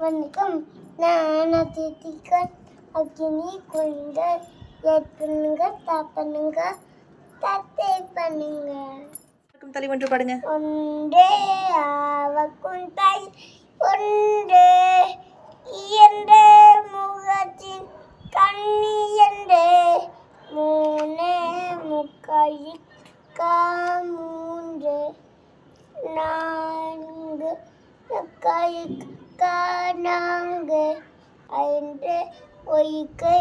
வணக்கம். நான் அதித்திகன் அக்னி குழந்த. லைக் பண்ணுங்க டாப் பண்ணுங்க. தட்டை பண்ணுங்க வணக்கம் தலைவன்று பாடுங்க. ஒன்றே ஆவக்குண்டாய் ஒன்று இயன்றே முகத்தின் கண்ணி என்றே. மூணே முக்காயிக்கா மூன்று நான்கு முக்காயிக்கா நான்கு ஐந்து ஒய்கை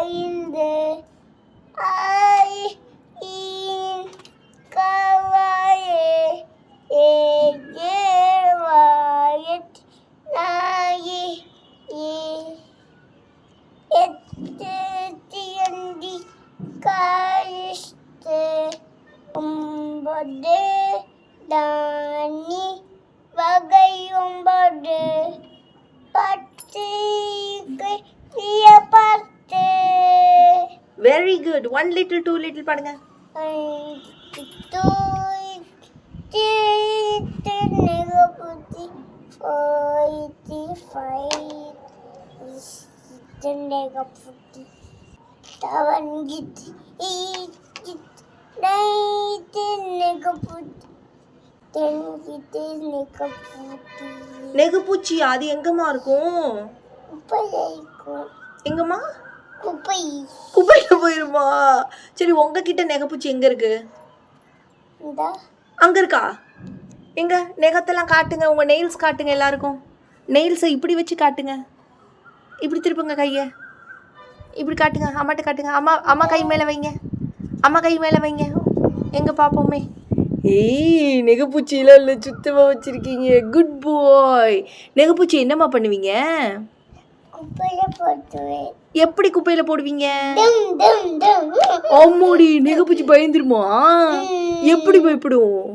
ஐந்து ஐ ஈன் கவாயே ஏவாயத் நாயி ஏ எட்டு தியந்தி காயிஸ்து ஒன்பது தானி வகை ஒன்பது பத்து பத்து very good one little two little பாடுங்க நெகுப்பூச்சி? அது எங்கம்மா இருக்கும்? எங்கம்மா? குப்பை. குப்பையில போயிருமா? சரி உங்ககிட்ட நெகப்பூச்சி எங்க இருக்கு? அங்க இருக்கா? எங்க? நெகத்தெல்லாம் காட்டுங்க உங்க நெயில்ஸ் காட்டுங்க எல்லாருக்கும். நெயில்ஸை இப்படி வச்சு காட்டுங்க. இப்படி திருப்புங்க கையை. இப்படி காட்டுங்க அம்மாட்ட காட்டுங்க. அம்மா அம்மா கை மேலே வைங்க. அம்மா கை மேலே வைங்க. எங்க பார்ப்போமே ஏய் நெகப்பூச்சிலாம் இல்லை சுத்தமாக வச்சுருக்கீங்க குட் பாய் நெகப்பூச்சி என்னம்மா பண்ணுவீங்க எப்படி குப்பையில் போடுவீங்க அம்மாடி நெகப்பூச்சி பயந்துருமா எப்படி பயப்படும்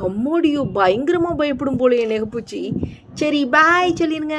அம்மாடியோ பயங்கரமா பயப்படும் போல என் நெகப்பூச்சி சரி பாய் சொல்லிருங்க.